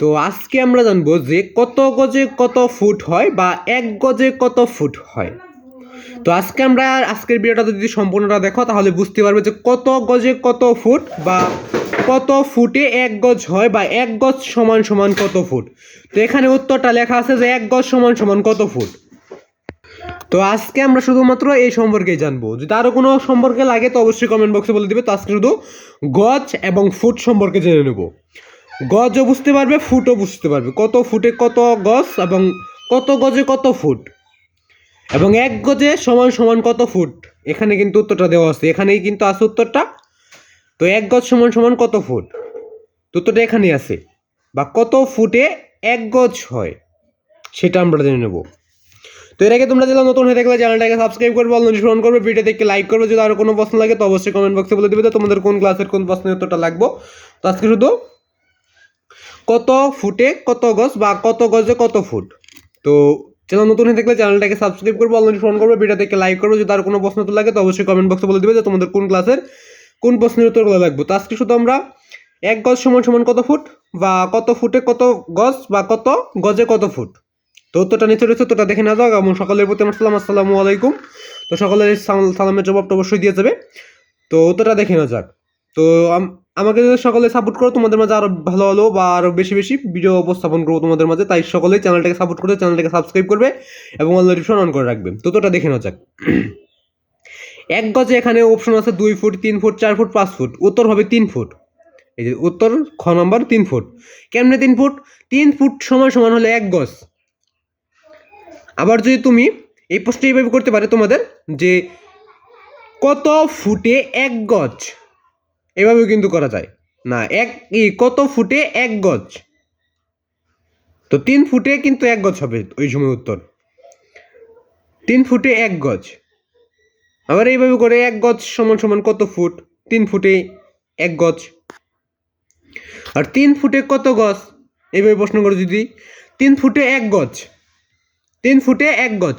তো আজকে আমরা জানব যে কত গজে কত ফুট হয় বা এক গজে কত ফুট হয়। তো আজকে আমরা আজকের ভিডিওটা যদি সম্পূর্ণটা দেখো, তাহলে বুঝতে পারবে যে কত গজে কত ফুট বা কত ফুটে এক গজ হয় বা এক গজ সমান সমান কত ফুট। তো এখানে উত্তরটা লেখা আছে যে এক গজ সমান সমান কত ফুট। তো আজকে আমরা শুধুমাত্র এই সম্পর্কেই জানব। যদি আরও কোনো সম্পর্কে লাগে তো অবশ্যই কমেন্ট বক্সে বলে দিবে। তো আজকে শুধু গজ এবং ফুট সম্পর্কে জেনে নেব। গজও বুঝতে পারবে, ফুটও বুঝতে পারবে। কত ফুটে কত গজ এবং কত গজে কত ফুট? এবং এক গজে সমান সমান কত ফুট? এখানে কিন্তু উত্তরটা দেওয়া আছে। এখানেই কিন্তু আছে উত্তরটা। তো এক গজ সমান সমান কত ফুট? উত্তরটা এখানেই আছে। বা কত ফুটে এক গজ হয়? সেটা আমরা জেনে নেব। তো এর আগে তোমরা যারা নতুন হয়ে থাকলে চ্যানেলটাকে সাবস্ক্রাইব করবে অল নোটিফিকেশন করবে ভিডিও দেখে লাইক করবে। যদি আরও কোনো প্রশ্ন লাগে তো অবশ্যই কমেন্ট বক্সে বলে দেবে তো তোমাদের কোন ক্লাসের কোন প্রশ্নের উত্তরটা লাগবো। তো আজকে শুধু কত ফুটে কত গজ বা কত গজে কত ফুট? তো চ্যানেল নতুন হয়ে থাকলে চ্যানেলটাকে সাবস্ক্রাইব করব, অলরেডি ফোন করব ভিডিও দেখে লাইক করব, যদি আর কোনো প্রশ্ন উত্তর লাগে তো অবশ্যই কমেন্ট বক্সে বলে দেবে যে তোমাদের কোন ক্লাসের কোন প্রশ্নের উত্তরগুলো লাগবে। তো আজকে শুধু আমরা এক গজ সমান সমান কত ফুট বা কত ফুটে কত গজ বা কত গজে কত ফুট? তো উত্তরটা নিচে রয়েছে, উত্তরটা দেখে না যাক। এবং সকলের প্রতি আমার সালাম, আসসালামু আলাইকুম। তো সকলের সাল- সালামের জবাবটা অবশ্যই দিয়ে যাবে। তো উত্তরটা দেখে না যাক। তো আমাকে যদি সকলে সাপোর্ট করো, তোমাদের মাঝে আরও ভালো ভালো বা আরও বেশি বেশি ভিডিও উপস্থাপন করব তোমাদের মাঝে, তাই সকলেই চ্যানেলটাকে সাপোর্ট করবে চ্যানেলটাকে সাবস্ক্রাইব করবে এবং অল নোটিফিকেশন অন করে রাখবে। তো উত্তরটা দেখে না যাক। এক গজে এখানে অপশন আছে দুই ফুট, তিন ফুট, চার ফুট, পাঁচ ফুট। উত্তর হবে তিন ফুট। এই যে উত্তর, খ নম্বর, তিন ফুট। কেমনে তিন ফুট? তিন ফুট সমান সমান হলে এক গজ। আবার যদি তুমি এই প্রশ্নটা এইভাবে করতে পারে তোমাদের যে কত ফুটে এক গজ? এভাবেও কিন্তু করা যায়। না, এক কত ফুটে? এক গজ। তো তিন ফুটে কিন্তু এক গজ হবে ওই সময় উত্তর। তিন ফুটে এক গজ। আবার এইভাবে করে এক গজ সমান সমান কত ফুট? তিন ফুটে এক গজ। আর তিন ফুটে কত গজ? এইভাবে প্রশ্ন করে যদি। তিন ফুটে এক গজ। তিন ফুটে এক গজ।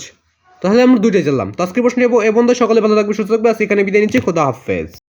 তাহলে আমরা দুইটাই জানলাম। তো আজকের প্রশ্ন এ বন্ধু সকলে ভালো থাকবে, সুস্থ থাকবে। আজকে এখানে বিদায় নিচ্ছি। খোদা হাফেজ।